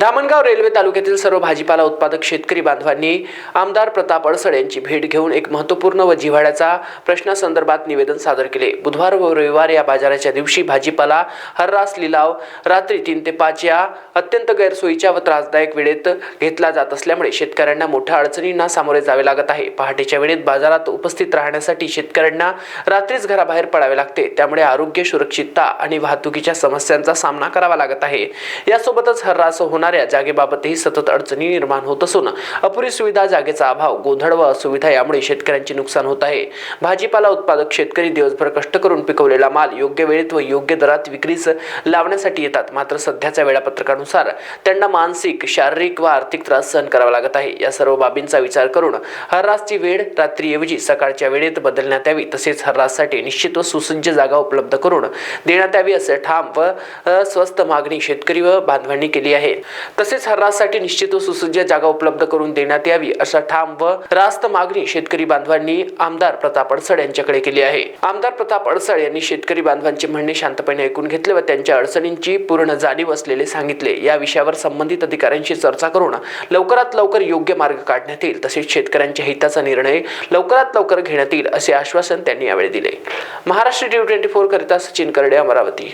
Dhamangaon railway तालुक्यातील सर्व भाजीपाला उत्पादक शेतकरी बांधवांनी आमदार प्रताप अडसड यांची भेट घेऊन एक महत्त्वपूर्ण व जिव्हाळ्याचा प्रश्नासंदर्भात निवेदन सादर केले. बुधवार व रविवार या बाजाराच्या दिवशी भाजीपाला हर्रास लिलाव रात्री तीन ते पाच या अत्यंत गैरसोयीच्या व त्रासदायक वेळेत घेतला जात असल्यामुळे शेतकऱ्यांना मोठ्या अडचणींना सामोरे जावे लागत आहे. पहाटेच्या वेळेत बाजारात उपस्थित राहण्यासाठी शेतकऱ्यांना रात्रीच घराबाहेर पडावे लागते. त्यामुळे आरोग्य सुरक्षितता आणि वाहतुकीच्या समस्यांचा सामना करावा लागत आहे. यासोबतच हर्रास होणार असणाऱ्या जागेबाबतही सतत अडचणी निर्माण होत असून अपुरी सुविधा जागेचा अभाव गोंधळ व असुविधा यामुळे शेतकऱ्यांचे नुकसान होत आहे. भाजीपाला उत्पादक शेतकरी दिवसभर कष्ट करून पिकवलेला माल योग्य वेळेत व योग्य दरात विक्रीस लावण्यासाठी येतात. मात्र सध्याच्या वेळापत्रकानुसार त्यांना मानसिक शारीरिक व आर्थिक त्रास सहन करावा लागत आहे. या सर्व बाबींचा विचार करून हर्रासची वेळ रात्रीऐवजी सकाळच्या वेळेत बदलण्यात यावी तसेच हर्राससाठी निश्चित व सुसज्ज जागा उपलब्ध करून देण्यात यावी असे ठाम व स्वस्त मागणी शेतकरी व बांधवांनी केली आहे. तसेच हर्राससाठी निश्चित व सुसज्ज जागा उपलब्ध करून देण्यात यावी असा ठाम व रास्त मागणी शेतकरी बांधवांनी आमदार प्रताप अडसड यांच्याकडे केली आहे. आमदार प्रताप अडसड यांनी शेतकरी बांधवांचे म्हणणे शांतपणे ऐकून घेतले व त्यांच्या अडचणींची पूर्ण जाणीव असलेले सांगितले. या विषयावर संबंधित अधिकाऱ्यांशी चर्चा करून लवकरात लवकर योग्य मार्ग काढण्यात येईल तसेच शेतकऱ्यांच्या हिताचा निर्णय लवकरात लवकर घेण्यात येईल असे आश्वासन त्यांनी यावेळी दिले. महाराष्ट्र टी ट्वेंटी फोर करिता सचिन करडे अमरावती.